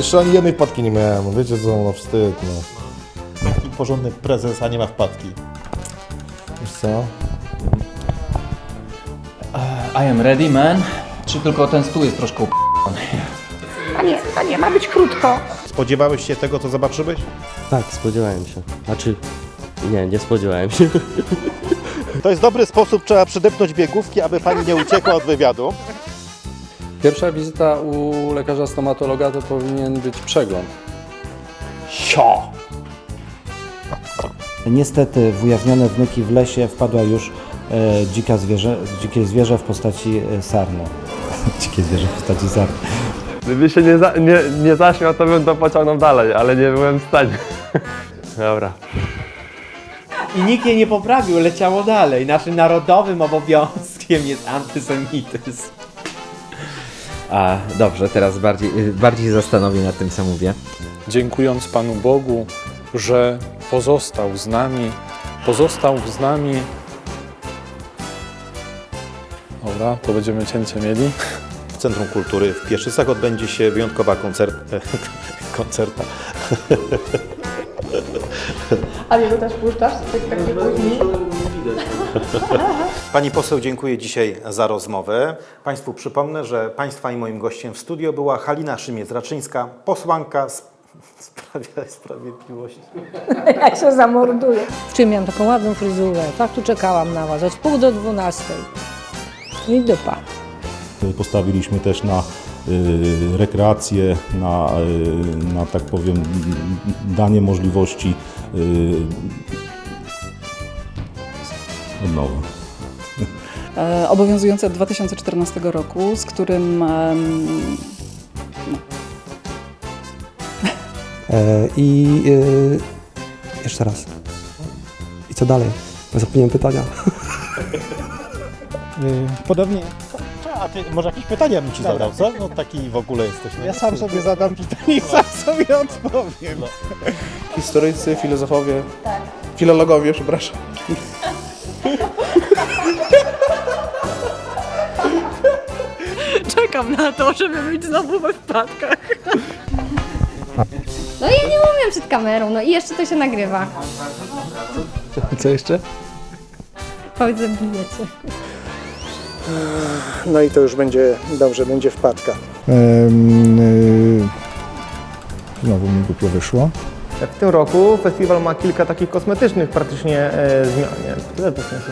Jeszcze ani jednej wpadki nie miałem, no wiecie co, no wstyd, no. Taki porządny prezes, a nie ma wpadki. Wiesz co? I am ready, man. Czy tylko ten stół jest troszkę up... Panie, panie, ma być krótko. Spodziewałeś się tego, co zobaczyłeś? Tak, spodziewałem się. Znaczy, nie, nie spodziewałem się. To jest dobry sposób, trzeba przydepnąć biegówki, aby pani nie uciekła od wywiadu. Pierwsza wizyta u lekarza stomatologa to powinien być przegląd. Niestety w ujawnione wnyki w lesie wpadła już e, dzika zwierzę, dzikie zwierzę w postaci e, sarny. Dzikie zwierzę w postaci sarny. Gdyby się nie, za, nie, nie zaśmiał, to bym to pociągnął dalej, ale nie byłem w stanie. Dobra. I nikt jej nie poprawił, leciało dalej. Naszym narodowym obowiązkiem jest antysemityzm. A, dobrze, teraz bardziej, y, bardziej się zastanowię nad tym, co mówię. Dziękując Panu Bogu, że pozostał z nami, pozostał z nami. Dobra, to będziemy cięcie mieli. W Centrum Kultury w Pieszycach odbędzie się wyjątkowa koncert... koncerta. A jego też puszczasz? Tak, tak się Pani poseł, dziękuję dzisiaj za rozmowę. Państwu przypomnę, że Państwa i moim gościem w studio była Halina Szymiec-Raczyńska, posłanka z, i Sprawiedliwości. Jak się zamorduje. Wczoraj miałam taką ładną fryzurę. Tak tu czekałam na was od pół do dwunastej. I dupa. Postawiliśmy też na y, rekreację, na, y, na tak powiem, danie możliwości y, e, obowiązujący od 2014 roku, z którym E, I e, jeszcze raz. I co dalej? Zapomniałem pytania. Podobnie... A ty, może jakieś pytania bym Ci zadał, co? No taki w ogóle jesteś. Ja sam sobie zadam pytanie i sam sobie odpowiem. Historycy, filozofowie. Filologowie, przepraszam. Czekam na to, żeby być znowu we wpadkach. No ja nie umiem przed kamerą, no i jeszcze to się nagrywa. Co jeszcze? Powiedz, zabijecie. No i to już będzie dobrze, będzie wpadka. Znowu mi głupio wyszło. W tym roku festiwal ma kilka takich kosmetycznych praktycznie e, zmian. Nie, tyle to sensu.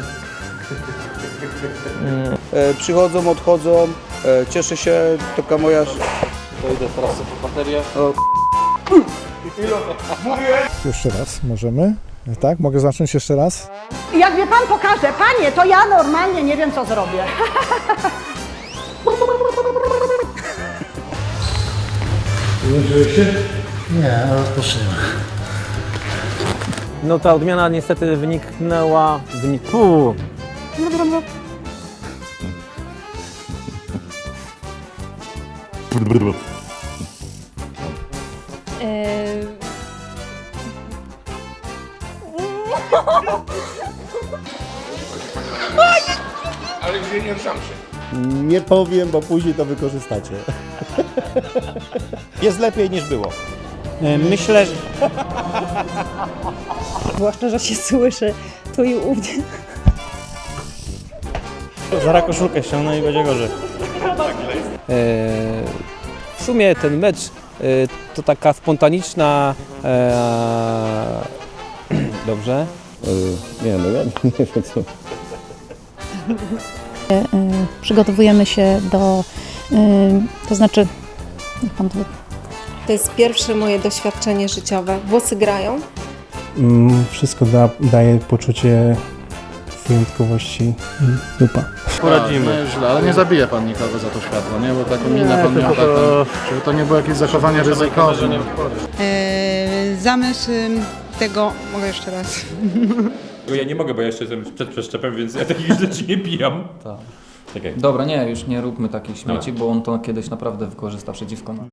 Przychodzą, odchodzą, e, cieszę się, taka moja... To idę teraz sobie po baterię. Jeszcze raz, możemy? Tak? Mogę zacząć jeszcze raz? Jak mnie pan pokaże, panie, to ja normalnie nie wiem, co zrobię. No ta odmiana niestety wyniknęła... Wynik... Puu. Nie powiem, bo później to wykorzystacie. Jest lepiej niż było. Myślę, że... Zwłaszcza, że się słyszy tu i ówdzie. Zaraz koszulkę ściągnę i będzie gorzej. W sumie ten mecz e, to taka spontaniczna... e, Dobrze. Nie, no ja nie wiem co. przygotowujemy się do, to znaczy, jak pan to To jest pierwsze moje doświadczenie życiowe. Włosy grają. Mm, wszystko da, daje poczucie wyjątkowości i dupa. Poradzimy. Nie, źle, ale nie zabije pan nikogo za to światło, nie? Bo taką minę pan miał taką, żeby to nie było jakieś zachowanie ryzykowne. zamysł tego, mogę jeszcze raz. Ja nie mogę, bo ja jeszcze jestem przed przeszczepem, więc ja takich rzeczy nie pijam. Dobra, nie, już nie róbmy takich śmieci, bo on to kiedyś naprawdę wykorzysta przeciwko nam.